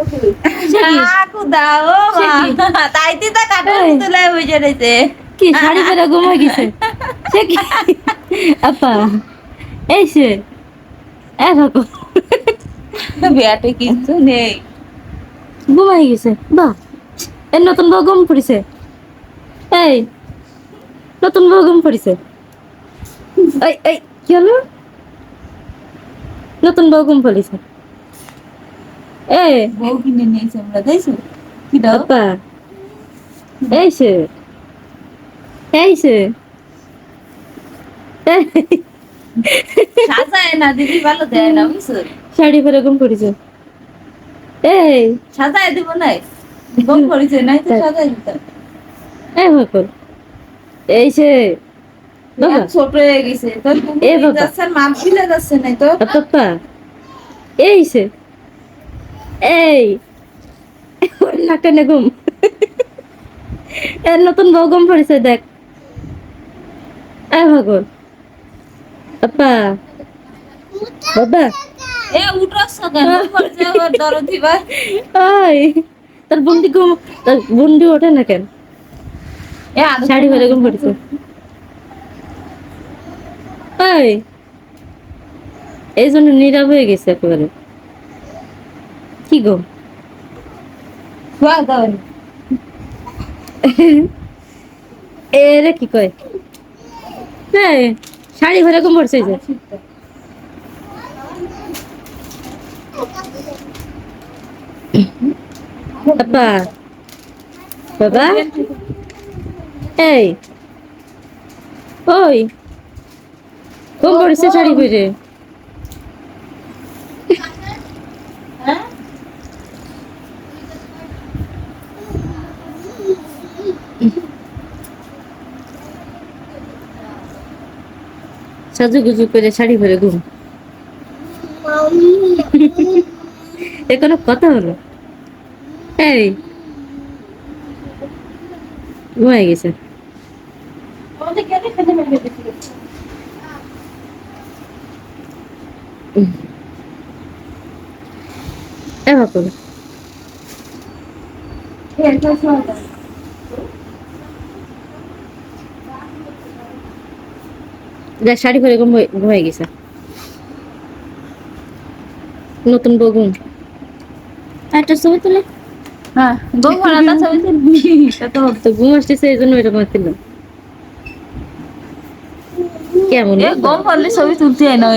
কাকু দাও সে কি? তাইতে তা কাকু তুলে বুঝে রয়েছে কি শাড়ি পরে ঘুমাই গেছে? সে কি আপা এই সে এ বিয়াতে কিছু নেই। ঘুমাই গেছে। বাহ এর নতুন বউ ঘুম পড়িছে। এই নতুন বউ ঘুম পড়িছে। এই এই কি হলো? নতুন বউ ঘুম পড়িছে। এই বউ কিনে নিয়েছে আমরা তাইছো? কি দাও? আপা এই সে এই সে এই, সাজায় না দিদি ভালো দেয় না বুঝছ? শাড়ি পরে ঘুম পড়িছে এই। সাজায় দিব নাই? গম করেছে নাই তো সাজায় দিতাম। এই ভাগো এই সে বাবা। ছোট হয়ে গেছে। এ বাবা। মাপ যাচ্ছে নাই তো। পাপা এই সে এই নাকটা নে ঘুম এর নতুন বউ ঘুম পড়েছে দেখ। এ ভাগর পাপা বাবা। এ ভাই ওই তোর বন্দি ঘুম তোর বন্দি ওঠে না কেন? এ শাড়ি পরে ঘুম পড়েছে। ওই এই জন্য নীরব হয়ে গেছে একেবারে। কি গো। এরে কি কয়? এই, শাড়ি ঘরে কম পড়ছে যে। বাবা। বাবা। এই। ওই। কম পড়ছে শাড়ি পরে হ্যাঁ? সাজু গুজু করে শাড়ি পরে ঘুম। এ কোনো কথা হলো? এই। ঘুমাই গেছে। আমাদের কেন যা শাড়ি পরে ঘুম ঘুমাই গেছে। নতুন ঘুম। একটা ছবি তুলে। হ্যাঁ। ছবি তো ঘুম আসতেছে এই জন্য এরকম ছিল কেমন? গম ছবি তুলতে হয় না.